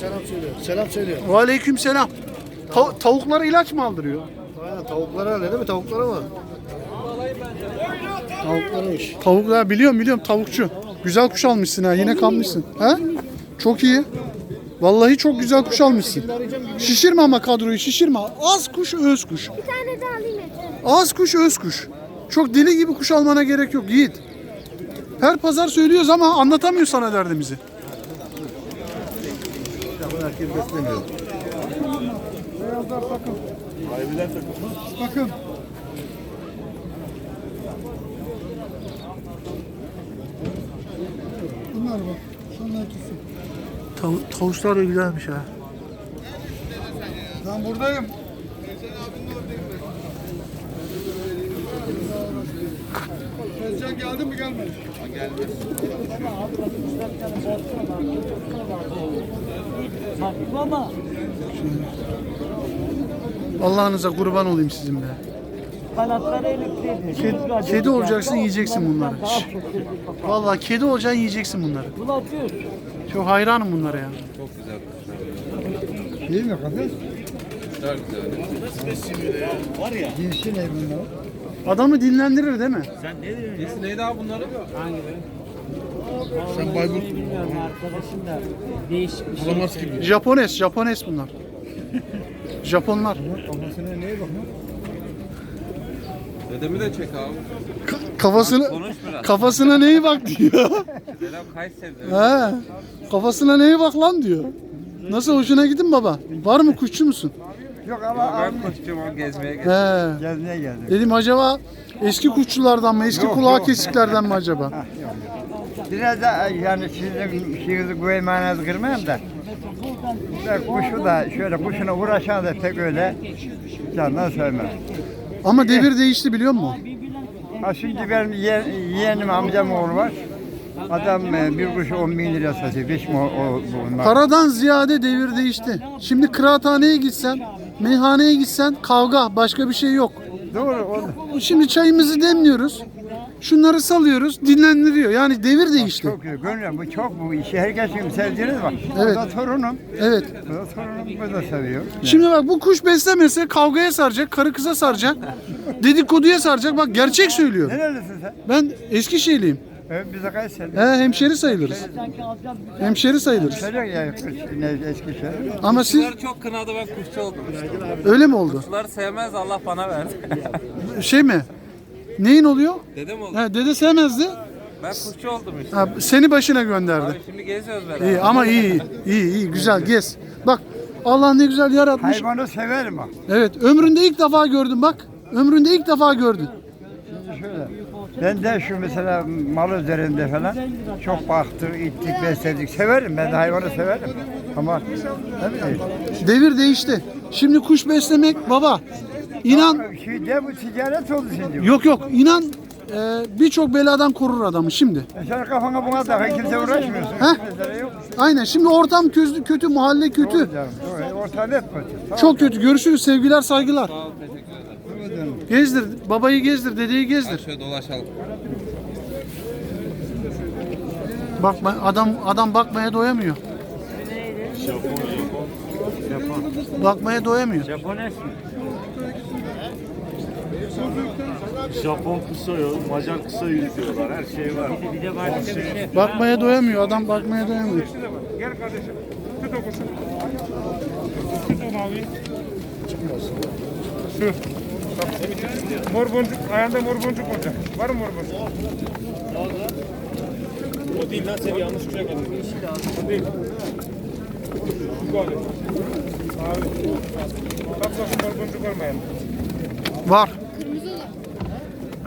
Selam söylüyor. Selam söylüyor. Aleyküm selam. Ta- tavuklara ilaç mı aldırıyor? Aynen tavuklara öyle değil mi? Tavuklara mı? Tavuklarmış. Tavuklar biliyorum biliyorum tavukçu. Güzel kuş almışsın ha yine kalmışsın. Ha? Çok iyi. Vallahi çok güzel kuş almışsın. Şişirme ama kadroyu şişirme. Az kuş öz kuş. Bir tane daha alayım. Az kuş öz kuş. Çok deli gibi kuş almana gerek yok Yiğit. Her pazar söylüyoruz ama anlatamıyor sana derdimizi. Herkes beslemiyor. Bakın. Bunlar bak. Şunlar ikisi. Tav- tavuklar da güzelmiş ha. Ben buradayım. Tezcan geldi mi gelmedi? Allah'ınıza kurban olayım sizin be. Kanatları elikliydi. Kedi, kedi olacaksın yiyeceksin bunları. Vallahi kedi olacaksın yiyeceksin bunları. Çok hayranım bunlara ya. Değil mi kadın? Adamı dinlendirir değil mi? Sen Bayburt Bilmiyorum arkadaşım da değişik bir şey. bulamaz gibi. Japones, Japones bunlar. Japonlar. Kafasına neye bak lan? Dedemi de çek abi. Ka- biraz. kafasına neyi bak diyor. Dedem Kayseri'de. He. Kafasına neyi bak lan diyor. Nasıl hoşuna gidin baba? Var mı kuşçu musun? Yok ama Ben koşacağım o gezmeye geldim. He. gezmeye geldik. Dedim acaba eski kuşçulardan mı, eski kulağı kesiklerden mi acaba? Biraz da yani sizin şeyinizi güveymanınızı kırmayayım da. Ben kuşu da şöyle kuşuna uğraşan da pek öyle candan sevmem. Ama devir değişti biliyor musun? Ha şimdi benim yeğen, yeğenim amcam oğlu var. Adam e, bir kuşu 10 bin liraya satıyor. Beş mi o, o bunlar? Paradan ziyade devir değişti. Şimdi kıraathaneye gitsen, meyhaneye gitsen kavga, başka bir şey yok. Doğru o Şimdi çayımızı demliyoruz. Şunları salıyoruz, dinlendiriyor. Yani devir değişti. çok iyi. Gönlüm bu çok bu işi herkesin sevdiğiniz var. Evet. Bu da torunum. Evet. Bu da torunum. Bu da seviyor. Şimdi bak bu kuş beslemese kavgaya saracak, karı kıza saracak, dedikoduya saracak. Bak gerçek söylüyor. Nerelisin sen? Ben Eskişehirliyim. Evet, bize Kayseri. He, hemşeri sayılırız. Hemşeri sayılırız. Söylüyor ya Eskişehir. Ama siz Kuşlar çok kınadı ben kuşçu oldum. öyle mi oldu? Kuşlar sevmez Allah bana verdi. Şey mi? Neyin oluyor? Dedem oldu. Ha, dede sevmezdi. Ben kuşçu oldum işte. Ha, seni başına gönderdi. Abi şimdi geziyoruz beraber. İyi ama iyi, iyi, iyi, güzel gez. Bak Allah ne güzel yaratmış. Hayvanı severim ha. Evet, ömründe ilk defa gördün bak. Ömründe ilk defa gördün. Şöyle. Ben de şu mesela mal üzerinde falan çok baktık, ittik, besledik. Severim ben de hayvanı severim. Ama ne bileyim. Devir değişti. Şimdi kuş beslemek baba. İnan de bu ticaret oldu şimdi. yok yok inan e, birçok beladan korur adamı şimdi. E Sen kafana buna takın kimse uğraşmıyorsun. Heh. Yok. Aynen şimdi ortam kötü, kötü mahalle kötü. Canım, doğru. Ortam hep kötü. Tamam. Çok kötü. Görüşürüz. Sevgiler, saygılar. Gezdir. Babayı gezdir, dedeyi gezdir. Şöyle dolaşalım. Bakma adam adam bakmaya doyamıyor. Bakmaya doyamıyor. Japones mi? Japon kısa yol, Macar kısa yüz diyorlar. Her şey var. Bir de başka bir şey. Bakmaya doyamıyor. Adam bakmaya doyamıyor. Gel kardeşim. Tut o kuşu. Tut o maviyi. Şu. Mor boncuk. Ayağında mor boncuk olacak. Var mı mor boncuk? O değil lan seni yanlış kuşa getirdim. O değil. Bu alayım. Abi. Bak bakın mor boncuk olmayan. Var.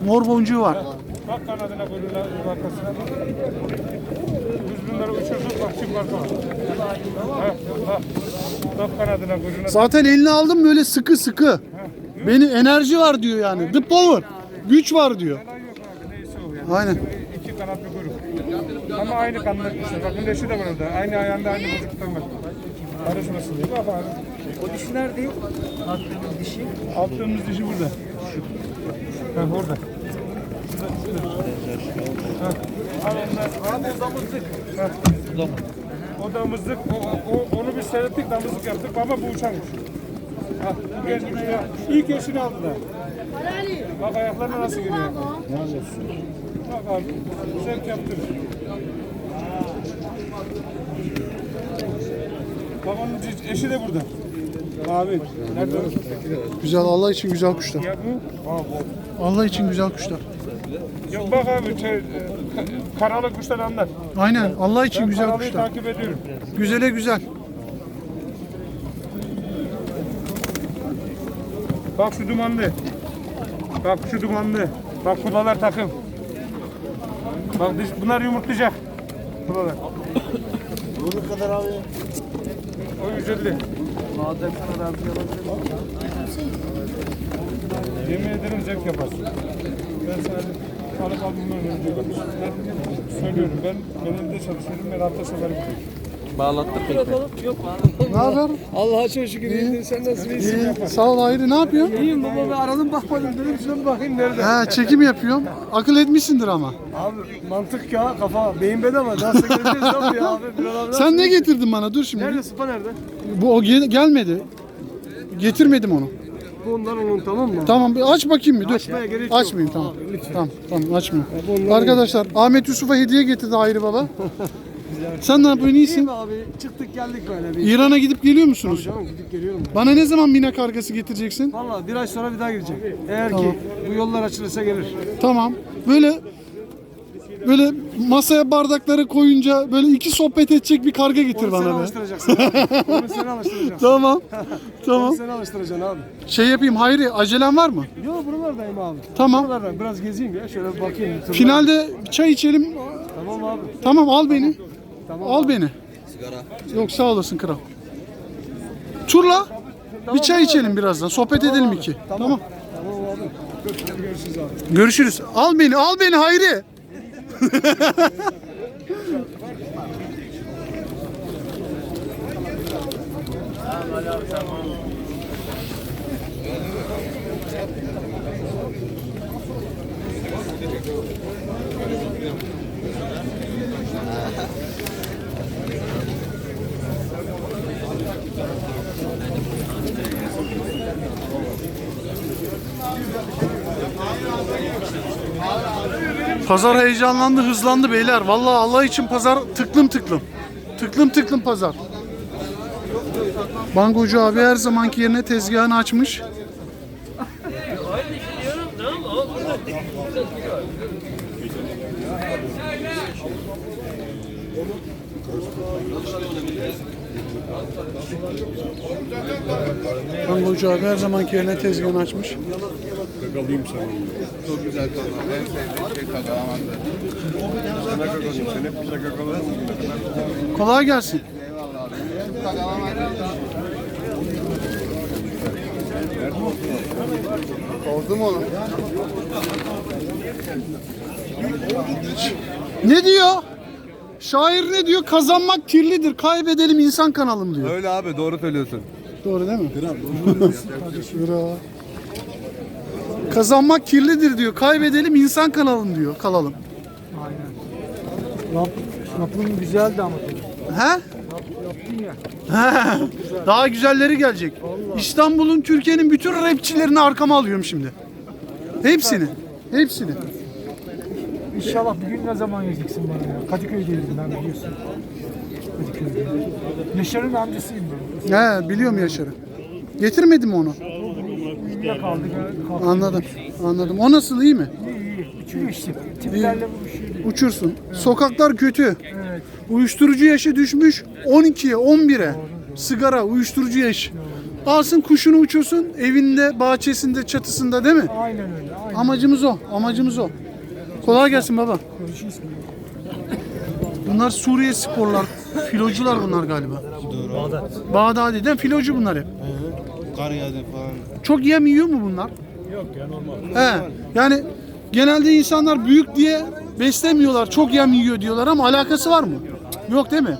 Mor boncuğu var. Bak kanadına kuyruğuna arkasına. Biz bunları uçurduk bak ha. Bak kanadına kuyruğuna. Zaten elini aldım böyle sıkı sıkı. Beni enerji var diyor yani. The power. Güç var diyor. Olay yok abi neyse o yani. Aynen. İki kanatlı kuyruk. Ama aynı kanlı işte. Bakın leşi de var orada. Aynı ayağında aynı vücuttan var. Karışmasın diye. Bak abi. O dişi nerede? Attığımız dişi. Altımız dişi burada. Şu. Ha orada. Onları. Al o damızlık. Heh. O damızlık, o, o, onu biz seyrettik, damızlık yaptık ama bu uçanmış. Ha, bu genç uçuyor. İlk eşini aldılar. Bak ayaklarına nasıl giriyor. Bak abi, zevk yaptırır. Bak onun cici- eşi de burada. Abi, nerede? Güzel Allah için güzel kuşlar. Ya bu? Ha, bu. Allah için güzel kuşlar. Yok bak abi, şey, e, ka- karalı kuşlar anlar. Aynen Allah için Ben güzel karalıyı kuşlar. takip ediyorum. Güzele güzel. Bak şu dumanlı. Bak şu dumanlı. Bak kudalar takım. Bak bunlar yumurtlayacak. Kudalar. Ne kadar abi? O 150. Yemin ederim zevk yaparsın. Ben sana alıp albümden önce söylüyorum ben belediyede çalışıyorum ben hafta seferi gidiyorum. Bağlattık peki. Ne haber? Allah'a çok şükür iyiydin. Sen nasıl iyisin? İyi. Sağ ol Hayri. Ne yapıyorsun? İyiyim baba. Ben aradım bakmadım dedim. Şuna bakayım nerede? He çekim yapıyorum. Akıl etmişsindir ama. Abi mantık ya kafa. Beyin bedava. Nasıl geleceğiz abi ya abi? Bir adam Sen ne getirdin bana? Dur şimdi. Nerede sıpa nerede? Bu o gel- gelmedi. Getirmedim onu. Bu ondan onun tamam mı? Tamam bir aç bakayım bir dur. Açmaya gerek yok. Açmayayım tamam. Abi, lütfen. Tamam tamam açmıyorum. Arkadaşlar Ahmet Yusuf'a hediye getirdi Hayri Baba. Sen ne yapıyorsun İyi iyisin? mi abi? Çıktık geldik böyle bir. İran'a gidip geliyor musunuz? Canım gidip geliyorum. Bana ne zaman mina kargası getireceksin? Valla bir ay sonra bir daha gideceğim. Eğer Tamam. ki bu yollar açılırsa gelir. Tamam. Böyle böyle masaya bardakları koyunca böyle iki sohbet edecek bir karga getir Onu bana be. alıştıracaksın abi. Onu sen alıştıracaksın. Tamam. Onu Tamam. sen alıştıracaksın abi. Şey yapayım Hayri acelen var mı? Yo buralardayım abi. Tamam. Buralardan biraz gezeyim ya. Şöyle bir bakayım. turlara. Finalde çay içelim. Tamam abi. Tamam al beni. Tamam Al beni. Yok sağ olasın kral. Turla. Bir çay içelim birazdan. Sohbet edelim iki. Tamam. Tamam abi. Görüşürüz abi. Görüşürüz. Al beni, al beni Hayri. Pazar heyecanlandı, hızlandı beyler. Vallahi Allah için pazar tıklım tıklım. Tıklım tıklım pazar. Bangocu abi her zamanki yerine tezgahını açmış. Bangocu abi her zamanki yerine tezgahını açmış. Çok güzel kanal. En sevdiğim şey kazanamadı. Sana kakalayım. Sen hep bize kakalasın. Kolay gelsin. Oldu mu onu? Ne diyor? Şair ne diyor? Kazanmak kirlidir, kaybedelim insan kanalım diyor. Öyle abi doğru söylüyorsun. Doğru değil mi? Bravo. Kazanmak kirlidir diyor. Kaybedelim insan kanalım diyor. Kalalım. Yapım güzeldi ama. He? He. Daha güzelleri gelecek. İstanbul'un, Türkiye'nin bütün rapçilerini arkama alıyorum şimdi. Hepsini. Hepsini. İnşallah bir gün ne zaman geleceksin bana ya? Kadıköy'deydim ben biliyorsun. Kadıköy'de. Neşer'in amcasıyım ben. He, biliyorum Yaşar'ı. Getirmedim onu. Burada kaldık. kaldık. Anladım. Anladım. O nasıl iyi mi? İyi iyi. Uçuyor işte. Tiplerle vuruşuyor. Uçursun. Sokaklar kötü. Evet. Uyuşturucu yaşı düşmüş 12'ye 11'e. Sigara, uyuşturucu yaş. Alsın kuşunu uçursun evinde, bahçesinde, çatısında değil mi? Aynen öyle. Aynen. Amacımız o. Amacımız o. Kolay gelsin baba. Bunlar Suriye sporlar. Filocular bunlar galiba. Bağdat. Bağdadi değil mi? Filocu bunlar hep. Kar yağdı falan. Çok yem yiyor mu bunlar? Yok ya normal. He. Yani genelde insanlar büyük diye beslemiyorlar. Çok yem yiyor diyorlar ama alakası var mı? Yok değil mi?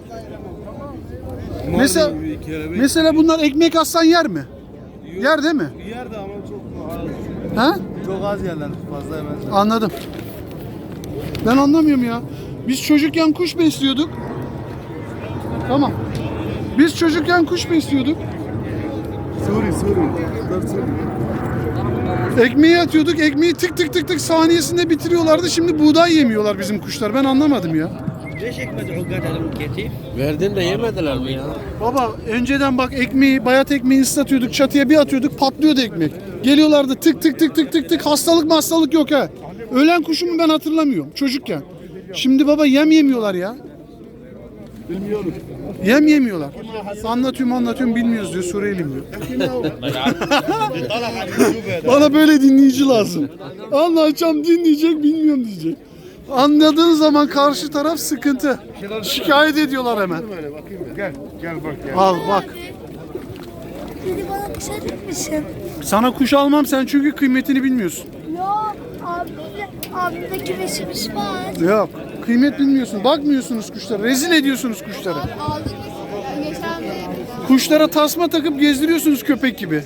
Mesela mesela bunlar ekmek aslan yer mi? Yer değil mi? Yerde ama çok Ha? çok az yerler. Fazla yemezler. Anladım. Ben anlamıyorum ya. Biz çocukken kuş besliyorduk. Tamam. Biz çocukken kuş besliyorduk. Suri Suri. Ekmeği atıyorduk. Ekmeği tık tık tık tık saniyesinde bitiriyorlardı. Şimdi buğday yemiyorlar bizim kuşlar. Ben anlamadım ya. Verdin de yemediler mi ya? Baba önceden bak ekmeği, bayat ekmeği ıslatıyorduk. Çatıya bir atıyorduk patlıyordu ekmek. Geliyorlardı tık tık tık tık tık tık. Hastalık hastalık yok ha. Ölen kuşumu ben hatırlamıyorum çocukken. Şimdi baba yem yemiyorlar ya. Bilmiyorum. Yem yemiyorlar. Anlatıyorum anlatıyorum bilmiyoruz diyor Suriyeliyim diyor. Bana böyle dinleyici lazım. Anlatacağım dinleyecek bilmiyorum diyecek. Anladığın zaman karşı taraf sıkıntı. Şikayet ediyorlar hemen. Gel, gel bak gel. Al bak. Beni bana kuş. Sana kuş almam sen çünkü kıymetini bilmiyorsun. Abimde, kümeşimiz var. Yok. Kıymet bilmiyorsun. Bakmıyorsunuz kuşlara. Rezil ediyorsunuz kuşlara. Aldınız geçen de. Kuşlara tasma takıp gezdiriyorsunuz köpek gibi.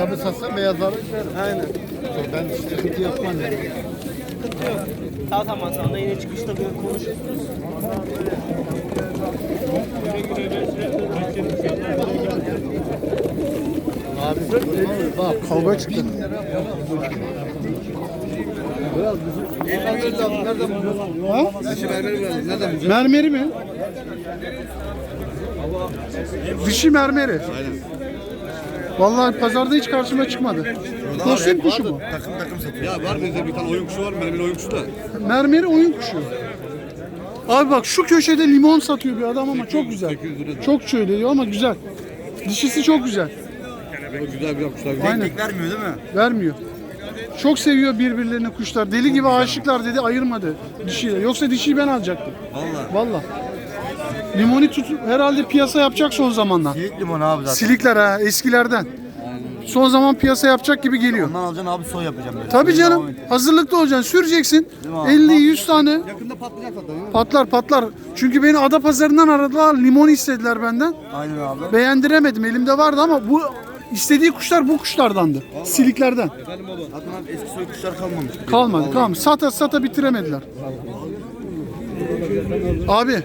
Adamı satsan beyazları Aynen. Ben sıkıntı yapmam yani. Tamam tamam sonra yine çıkışta böyle konuşuruz. Bak kavga çıktı. Ha? Mermeri mi? Dişi mermeri. Vallahi pazarda hiç karşıma çıkmadı. Kostüm kuşu mu? Takım takım satıyor. Ya var bizde bir tane oyun kuşu var. Benim oyun kuşu da. Mermeri oyun kuşu. Abi bak şu köşede limon satıyor bir adam ama çok güzel. Çok söylüyor ama güzel. Dişisi çok güzel. Güzel bir kuşlar. Aynen. Vermiyor değil mi? Vermiyor. Çok seviyor birbirlerini kuşlar. Deli gibi aşıklar dedi ayırmadı dişiyle. Yoksa dişiyi ben alacaktım. Vallahi. Vallahi. Limoni tut herhalde piyasa yapacak son zamanlar. Yiğit limon abi zaten. Silikler ha eskilerden. Son zaman piyasa yapacak gibi geliyor. Ondan alacaksın abi soy yapacağım böyle. Tabii canım. Hazırlıklı olacaksın. Süreceksin. abi? 50-100 tane. Yakında patlayacak zaten. Patlar patlar. Çünkü beni Adapazarı'ndan aradılar. Limon istediler benden. Aynen abi. Beğendiremedim. Elimde vardı ama bu istediği kuşlar bu kuşlardandı. Siliklerden. Zaten abi eski soy kuşlar kalmamış. Kalmadı, kalmadı. Sata sata bitiremediler. Abi